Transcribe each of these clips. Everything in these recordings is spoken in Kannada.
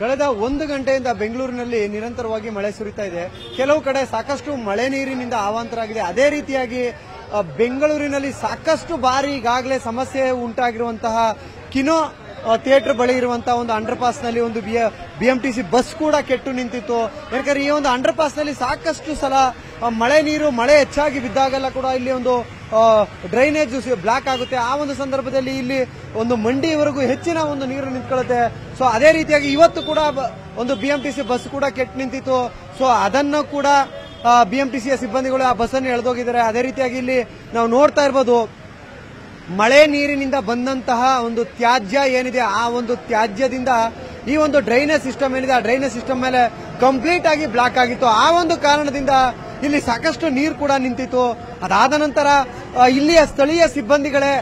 ಕಳೆದ ಒಂದು ಗಂಟೆಯಿಂದ ಬೆಂಗಳೂರಿನಲ್ಲಿ ನಿರಂತರವಾಗಿ ಮಳೆ ಸುರಿತಾ ಇದೆ. ಕೆಲವು ಕಡೆ ಸಾಕಷ್ಟು ಮಳೆ ನೀರಿನಿಂದ ಅವಾಂತರಾಗಿದೆ ಅದೇ ರೀತಿಯಾಗಿ ಬೆಂಗಳೂರಿನಲ್ಲಿ ಸಾಕಷ್ಟು ಬಾರಿ ಈಗಾಗಲೇ ಸಮಸ್ಯೆ ಉಂಟಾಗಿರುವಂತಹ ಕಿನೋ ಥಿಯೇಟರ್ ಬಳಿ ಇರುವಂತಹ ಒಂದು ಅಂಡರ್ ಪಾಸ್ನಲ್ಲಿ ಒಂದು ಬಿಎಂಟಿಸಿ ಬಸ್ ಕೂಡ ಕೆಟ್ಟು ನಿಂತಿತ್ತು. ಯಾಕಂದ್ರೆ ಈ ಒಂದು ಅಂಡರ್ ಪಾಸ್ನಲ್ಲಿ ಸಾಕಷ್ಟು ಸಲ ಮಳೆ ನೀರು, ಮಳೆ ಹೆಚ್ಚಾಗಿ ಬಿದ್ದಾಗೆಲ್ಲ ಕೂಡ ಇಲ್ಲಿ ಒಂದು ಡ್ರೈನೇಜ್ ಬ್ಲಾಕ್ ಆಗುತ್ತೆ. ಆ ಒಂದು ಸಂದರ್ಭದಲ್ಲಿ ಇಲ್ಲಿ ಒಂದು ಮಂಡಿವರೆಗೂ ಹೆಚ್ಚಿನ ಒಂದು ನೀರು ನಿಂತ್ಕೊಳ್ಳುತ್ತೆ. ಸೊ, ಅದೇ ರೀತಿಯಾಗಿ ಇವತ್ತು ಕೂಡ ಒಂದು ಬಿಎಂಟಿಸಿ ಬಸ್ ಕೂಡ ಕೆಟ್ಟು ನಿಂತಿತ್ತು. ಸೊ, ಅದನ್ನು ಕೂಡ ಬಿಎಂಟಿಸಿಯ ಸಿಬ್ಬಂದಿಗಳು ಆ ಬಸ್ ಅನ್ನು ಎಳೆದೋಗಿದ್ದಾರೆ. ಅದೇ ರೀತಿಯಾಗಿ ಇಲ್ಲಿ ನಾವು ನೋಡ್ತಾ ಇರ್ಬೋದು ಮಳೆ ನೀರಿನಿಂದ ಬಂದಂತಹ ಒಂದು ತ್ಯಾಜ್ಯ ಏನಿದೆ, ಆ ಒಂದು ತ್ಯಾಜ್ಯದಿಂದ ಈ ಒಂದು ಡ್ರೈನೇಜ್ ಸಿಸ್ಟಮ್ ಏನಿದೆ, ಆ ಡ್ರೈನೇಜ್ ಸಿಸ್ಟಮ್ ಮೇಲೆ ಕಂಪ್ಲೀಟ್ ಆಗಿ ಬ್ಲಾಕ್ ಆಗಿತ್ತು. ಆ ಒಂದು ಕಾರಣದಿಂದ ಇಲ್ಲಿ ಸಾಕಷ್ಟು ನೀರು ಕೂಡ ನಿಂತಿತ್ತು. ಅದಾದ ನಂತರ ಇಲ್ಲಿಯ ಸ್ಥಳೀಯ ಸಿಬ್ಬಂದಿಗಳೇ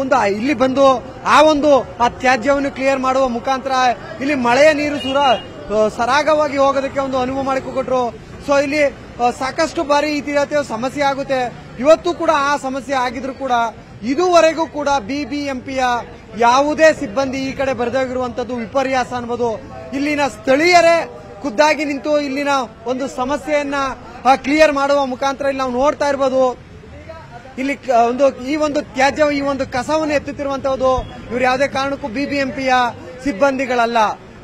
ಒಂದು ಇಲ್ಲಿ ಬಂದು ಆ ಒಂದು, ಆ ತ್ಯಾಜ್ಯವನ್ನು ಕ್ಲಿಯರ್ ಮಾಡುವ ಮುಖಾಂತರ ಇಲ್ಲಿ ಮಳೆಯ ನೀರು ಸುರ ಸರಾಗವಾಗಿ ಹೋಗೋದಕ್ಕೆ ಒಂದು ಅನುವು ಮಾಡಿಕೊಟ್ರು. ಸೊ ಇಲ್ಲಿ ಸಾಕಷ್ಟು ಬಾರಿ ಈ ಸಮಸ್ಯೆ ಆಗುತ್ತೆ. ಇವತ್ತು ಕೂಡ ಆ ಸಮಸ್ಯೆ ಆಗಿದ್ರು ಕೂಡ ಇದುವರೆಗೂ ಕೂಡ ಬಿಬಿಎಂಪಿಯ ಯಾವುದೇ ಸಿಬ್ಬಂದಿ ಈ ಕಡೆ ಬರೆದೋಗಿರುವಂತದ್ದು ವಿಪರ್ಯಾಸ ಅನ್ಬೋದು ಇಲ್ಲಿನ ಸ್ಥಳೀಯರೇ ಖುದ್ದಾಗಿ ನಿಂತು ಇಲ್ಲಿನ ಒಂದು ಸಮಸ್ಯೆಯನ್ನ ಕ್ಲಿಯರ್ ಮಾಡುವ ಮುಖಾಂತರ ಇಲ್ಲಿ ನಾವು ನೋಡ್ತಾ ಇರ್ಬೋದು. ಇಲ್ಲಿ ಒಂದು, ಈ ಒಂದು ತ್ಯಾಜ್ಯ ಈ ಒಂದು ಕಸವನ್ನು ಎತ್ತುತ್ತಿರುವಂತಹದ್ದು ಇವರು ಯಾವುದೇ ಕಾರಣಕ್ಕೂ ಬಿಬಿಎಂಪಿಯ ಸಿಬ್ಬಂದಿಗಳಲ್ಲ.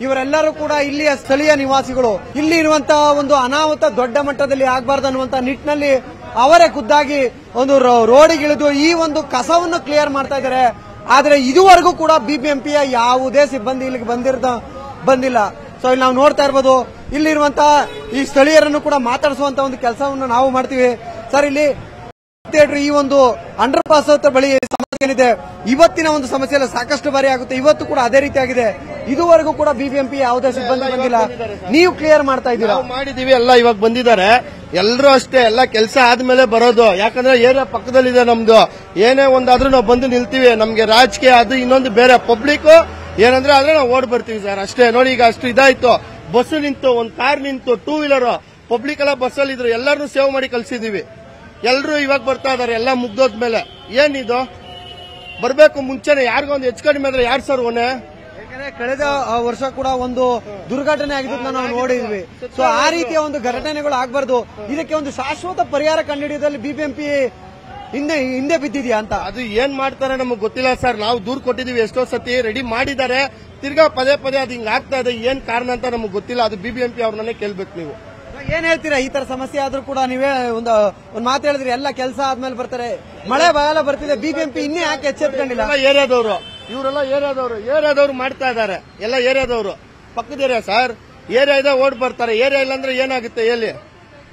ಇವರೆಲ್ಲರೂ ಕೂಡ ಇಲ್ಲಿಯ ಸ್ಥಳೀಯ ನಿವಾಸಿಗಳು. ಇಲ್ಲಿ ಇರುವಂತಹ ಒಂದು ಅನಾಹುತ ದೊಡ್ಡ ಮಟ್ಟದಲ್ಲಿ ಆಗಬಾರ್ದು ಅನ್ನುವಂತಹ ನಿಟ್ಟಿನಲ್ಲಿ ಅವರೇ ಖುದ್ದಾಗಿ ಒಂದು ರೋಡಿಗಿಳಿದು ಈ ಒಂದು ಕಸವನ್ನು ಕ್ಲಿಯರ್ ಮಾಡ್ತಾ ಇದ್ದಾರೆ. ಆದ್ರೆ ಇದುವರೆಗೂ ಕೂಡ ಬಿಬಿಎಂಪಿಯ ಯಾವುದೇ ಸಿಬ್ಬಂದಿ ಇಲ್ಲಿಗೆ ಬಂದಿರದ, ಬಂದಿಲ್ಲ. ಸೊ ಇಲ್ಲಿ ನಾವು ನೋಡ್ತಾ ಇರ್ಬೋದು ಇಲ್ಲಿರುವಂತಹ ಈ ಸ್ಥಳೀಯರನ್ನು ಕೂಡ ಮಾತಾಡಿಸುವಂತ ಒಂದು ಕೆಲಸವನ್ನು ನಾವು ಮಾಡ್ತೀವಿ. ಸರ್ ಇಲ್ಲಿ ಈ ಒಂದು ಅಂಡರ್ ಪಾಸ್ ಬಳಿ ಸಮಸ್ಯೆ ಏನಿದೆ? ಇವತ್ತಿನ ಒಂದು ಸಮಸ್ಯೆ ಸಾಕಷ್ಟು ಬಾರಿ ಆಗುತ್ತೆ. ಇವತ್ತು ಕೂಡ ಅದೇ ರೀತಿ ಆಗಿದೆ ಇದುವರೆಗೂ ಕೂಡ ಬಿಬಿಎಂಪಿ ಯಾವುದೇ ಸಿಬ್ಬಂದಿ ಬಂದಿಲ್ಲ. ನೀವು ಕ್ಲಿಯರ್ ಮಾಡ್ತಾ ಇದ್ದೀರಾ? ಮಾಡಿದೀವಿ ಎಲ್ಲ ಇವಾಗ ಬಂದಿದ್ದಾರೆ. ಎಲ್ಲರೂ ಅಷ್ಟೇ, ಎಲ್ಲ ಕೆಲಸ ಆದ್ಮೇಲೆ ಬರೋದು. ಯಾಕಂದ್ರೆ ಏರಿಯಾ ಪಕ್ಕದಲ್ಲಿದೆ ನಮ್ದು. ಏನೇ ಒಂದಾದ್ರೂ ನಾವು ಬಂದು ನಿಲ್ತೀವಿ. ನಮ್ಗೆ ರಾಜಕೀಯ ಅದು ಇನ್ನೊಂದು ಬೇರೆ. ಪಬ್ಲಿಕ್ ಏನಂದ್ರೆ ಆದ್ರೆ ನಾವು ಓಡ್ ಬರ್ತೀವಿ ಸರ್. ಅಷ್ಟೇ. ನೋಡಿ ಈಗ ಅಷ್ಟು ಇದಾಯ್ತು. ಬಸ್ ನಿಂತು, ಒಂದ್ ಕಾರ್ ನಿಂತು ಟೂ ವೀಲರ್ ಪಬ್ಲಿಕ್ ಎಲ್ಲ ಬಸ್ ಅಲ್ಲಿ ಇದ್ರು. ಎಲ್ಲರನ್ನೂ ಸೇವ್ ಮಾಡಿ ಕಲ್ಸಿದೀವಿ ಎಲ್ಲರೂ ಇವಾಗ ಬರ್ತಾ ಇದಾರೆ. ಎಲ್ಲ ಮುಗ್ದೋದ್ಮೇಲೆ. ಏನಿದು ಬರ್ಬೇಕು ಮುಂಚೆನೆ. ಯಾರಿಗೊಂದು ಹೆಚ್ಚು ಕಡಿಮೆ ಆದ್ರೆ ಯಾರು ಸರ್ ಒನೆ ಯಾಕಂದ್ರೆ ಕಳೆದ ವರ್ಷ ಕೂಡ ಒಂದು ದುರ್ಘಟನೆ ಆಗಿದ್ದು ನಾವು ನೋಡಿದ್ವಿ. ಸೊ ಆ ರೀತಿಯ ಒಂದು ಘಟನೆಗಳು ಆಗ್ಬಾರ್ದು. ಇದಕ್ಕೆ ಒಂದು ಶಾಶ್ವತ ಪರಿಹಾರ ಕಂಡುಹಿಡಿಯೋದಲ್ಲಿ ಬಿಬಿಎಂಪಿ ಹಿಂದೆ ಹಿಂದೆ ಬಿದ್ದಿದ್ಯಾ ಅಂತ? ಅದು ಏನ್ ಮಾಡ್ತಾರೆ ನಮಗೆ ಗೊತ್ತಿಲ್ಲ ಸರ್. ನಾವು ದೂರ್ ಕೊಟ್ಟಿದೀವಿ ಎಷ್ಟೋ ಸತಿ ರೆಡಿ ಮಾಡಿದ್ದಾರೆ. ತಿರ್ಗಾ ಪದೇ ಪದೇ ಅದು ಹಿಂಗ್ ಆಗ್ತಾ ಇದೆ. ಏನ್ ಕಾರಣ ಅಂತ ನಮಗೆ ಗೊತ್ತಿಲ್ಲ. ಅದು ಬಿಬಿಎಂಪಿ ಅವ್ರನ್ನೇ ಕೇಳ್ಬೇಕು ನೀವು. ಏನ್ ಹೇಳ್ತೀರಾ? ಈ ತರ ಸಮಸ್ಯೆ ಆದ್ರೂ ಕೂಡ ನೀವೇ ಒಂದು ಒಂದ್ ಮಾತು ಹೇಳಿದ್ರಿ ಎಲ್ಲ ಕೆಲಸ ಆದ್ಮೇಲೆ ಬರ್ತಾರೆ. ಮಳೆ ಬಹಳ ಬರ್ತಿದೆ. ಬಿಬಿಎಂಪಿ ಇನ್ನೇ ಯಾಕೆ ಎಚ್ಚೆತ್ಕೊಂಡಿಲ್ಲ? ಏರಿಯಾದವರು. ಇವರೆಲ್ಲ ಏರಿಯಾದವರು ಏರಿಯಾದವ್ರು ಮಾಡ್ತಾ ಇದ್ದಾರೆ. ಎಲ್ಲ ಏರಿಯಾದವರು. ಪಕ್ಕದ ಏರಿಯಾ ಸರ್? ಏರಿಯಾ ಇದೆ ಓಡ್ ಬರ್ತಾರೆ. ಏರಿಯಾ ಇಲ್ಲ ಅಂದ್ರೆ ಏನಾಗುತ್ತೆ ಎಲ್ಲಿ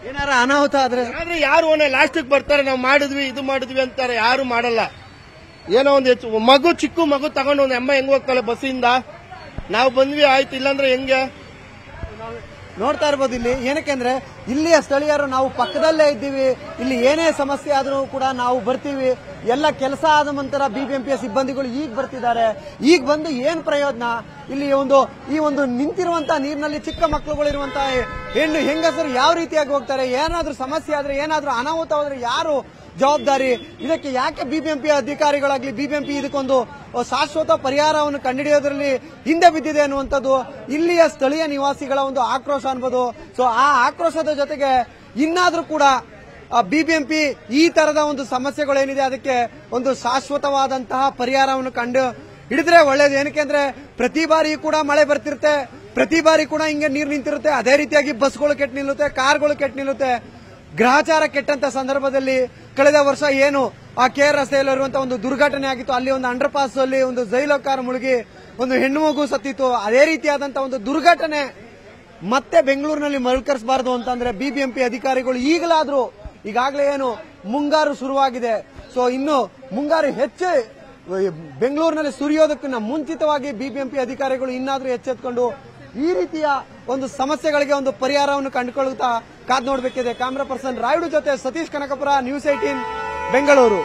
ಏನಾರ ಅನಾಹುತ ಆದ್ರೆ? ಆದ್ರೆ ಯಾರು ಒಳ್ಳೆ ಲಾಸ್ಟಿಗೆ ಬರ್ತಾರೆ ನಾವು ಮಾಡಿದ್ವಿ ಇದು ಮಾಡಿದ್ವಿ ಅಂತಾರೆ ಯಾರು ಮಾಡಲ್ಲ. ಏನೋ ಒಂದು ಹೆಚ್ಚು ಮಗು ಚಿಕ್ಕ ಮಗು ತಗೊಂಡು ಒಂದು ಅಮ್ಮ ಹೆಂಗ್ ಹೋಗ್ತಾಳೆ ಬಸ್ಸಿಂದ? ನಾವು ಬಂದ್ವಿ ಆಯ್ತು ಇಲ್ಲಾಂದ್ರೆ ಹೆಂಗೆ? ನೋಡ್ತಾ ಇರ್ಬೋದು ಇಲ್ಲಿ. ಏನಕ್ಕೆ ಅಂದ್ರೆ, ಇಲ್ಲಿಯ ಸ್ಥಳೀಯರು ನಾವು ಪಕ್ಕದಲ್ಲೇ ಇದ್ದೀವಿ. ಇಲ್ಲಿ ಏನೇ ಸಮಸ್ಯೆ ಆದರೂ ಕೂಡ ನಾವು ಬರ್ತೀವಿ. ಎಲ್ಲ ಕೆಲಸ ಆದ ನಂತರ ಬಿಬಿಎಂಪಿಯ ಸಿಬ್ಬಂದಿಗಳು ಈಗ ಬರ್ತಿದ್ದಾರೆ. ಈಗ ಬಂದು ಏನ್ ಪ್ರಯೋಜನ? ಇಲ್ಲಿ ಒಂದು, ಈ ಒಂದು ನಿಂತಿರುವಂತಹ ನೀರಿನಲ್ಲಿ ಚಿಕ್ಕ ಮಕ್ಕಳುಗಳು ಇರುವಂತಹ ಹೆಣ್ಣು ಹೆಂಗಸರು ಯಾವ ರೀತಿಯಾಗಿ ಹೋಗ್ತಾರೆ? ಏನಾದ್ರೂ ಸಮಸ್ಯೆ ಆದ್ರೆ, ಏನಾದ್ರೂ ಅನಾಹುತವಾದ್ರೆ ಯಾರು ಜವಾಬ್ದಾರಿ. ಇದಕ್ಕೆ ಯಾಕೆ ಬಿಬಿಎಂಪಿ ಅಧಿಕಾರಿಗಳಾಗ್ಲಿ ಬಿಬಿಎಂಪಿ ಇದಕ್ಕೊಂದು ಶಾಶ್ವತ ಪರಿಹಾರವನ್ನು ಕಂಡುಹಿಡಿಯೋದ್ರಲ್ಲಿ ಹಿಂದೆ ಬಿದ್ದಿದೆ ಅನ್ನುವಂಥದ್ದು ಇಲ್ಲಿಯ ಸ್ಥಳೀಯ ನಿವಾಸಿಗಳ ಒಂದು ಆಕ್ರೋಶ ಅನ್ಬೋದು. ಸೊ ಆ ಆಕ್ರೋಶದ ಜೊತೆಗೆ ಇನ್ನಾದರೂ ಕೂಡ ಬಿಬಿಎಂಪಿ ಈ ತರದ ಒಂದು ಸಮಸ್ಯೆಗಳೇನಿದೆ ಅದಕ್ಕೆ ಒಂದು ಶಾಶ್ವತವಾದಂತಹ ಪರಿಹಾರವನ್ನು ಕಂಡು ಹಿಡಿದ್ರೆ ಒಳ್ಳೇದು. ಏನಕ್ಕೆ ಅಂದ್ರೆ ಪ್ರತಿ ಬಾರಿ ಕೂಡ ಮಳೆ ಬರ್ತಿರುತ್ತೆ. ಪ್ರತಿ ಬಾರಿ ಕೂಡ ಹಿಂಗೆ ನೀರು ನಿಂತಿರುತ್ತೆ. ಅದೇ ರೀತಿಯಾಗಿ ಬಸ್ಗಳು ಕೆಟ್ಟು ನಿಲ್ಲುತ್ತೆ, ಕಾರ್ಗಳು ಕೆಟ್ಟು ನಿಲ್ಲುತ್ತೆ. ಗ್ರಹಚಾರ ಕೆಟ್ಟಂತ ಸಂದರ್ಭದಲ್ಲಿ ಕಳೆದ ವರ್ಷ ಏನು ಆ ಕೆ ಆರ್ ರಸ್ತೆಯಲ್ಲಿರುವಂತಹ ಒಂದು ದುರ್ಘಟನೆ ಆಗಿತ್ತು. ಅಲ್ಲಿ ಒಂದು ಅಂಡರ್ ಪಾಸ್ ಅಲ್ಲಿ ಒಂದು ಜೈಲೋ ಕಾರ್ ಮುಳುಗಿ ಒಂದು ಹೆಣ್ಣು ಮಗು ಸತ್ತಿತ್ತು. ಅದೇ ರೀತಿಯಾದಂತಹ ಒಂದು ದುರ್ಘಟನೆ ಮತ್ತೆ ಬೆಂಗಳೂರಿನಲ್ಲಿ ಮರುಕರಿಸಬಾರದು ಅಂತಂದ್ರೆ ಬಿಬಿಎಂಪಿ ಅಧಿಕಾರಿಗಳು ಈಗಲಾದ್ರೂ ಈಗಾಗಲೇ ಏನು ಮುಂಗಾರು ಶುರುವಾಗಿದೆ. ಸೊ ಇನ್ನು ಮುಂಗಾರು ಹೆಚ್ಚು ಬೆಂಗಳೂರಿನಲ್ಲಿ ಸುರಿಯೋದಕ್ಕಿಂತ ಮುಂಚಿತವಾಗಿ ಬಿಬಿಎಂಪಿ ಅಧಿಕಾರಿಗಳು ಇನ್ನಾದ್ರೂ ಎಚ್ಚೆತ್ಕೊಂಡು ಈ ರೀತಿಯ ಒಂದು ಸಮಸ್ಯೆಗಳಿಗೆ ಒಂದು ಪರಿಹಾರವನ್ನು ಕಂಡುಕೊಳ್ಳುತ್ತಾ ಕಾದ್ ನೋಡಬೇಕಿದೆ. ಕ್ಯಾಮ್ರಾ ಪರ್ಸನ್ ರಾಯುಡು ಜೊತೆ ಸತೀಶ್ ಕನಕಪುರ ನ್ಯೂಸ್ ಏಟೀನ್ ಬೆಂಗಳೂರು.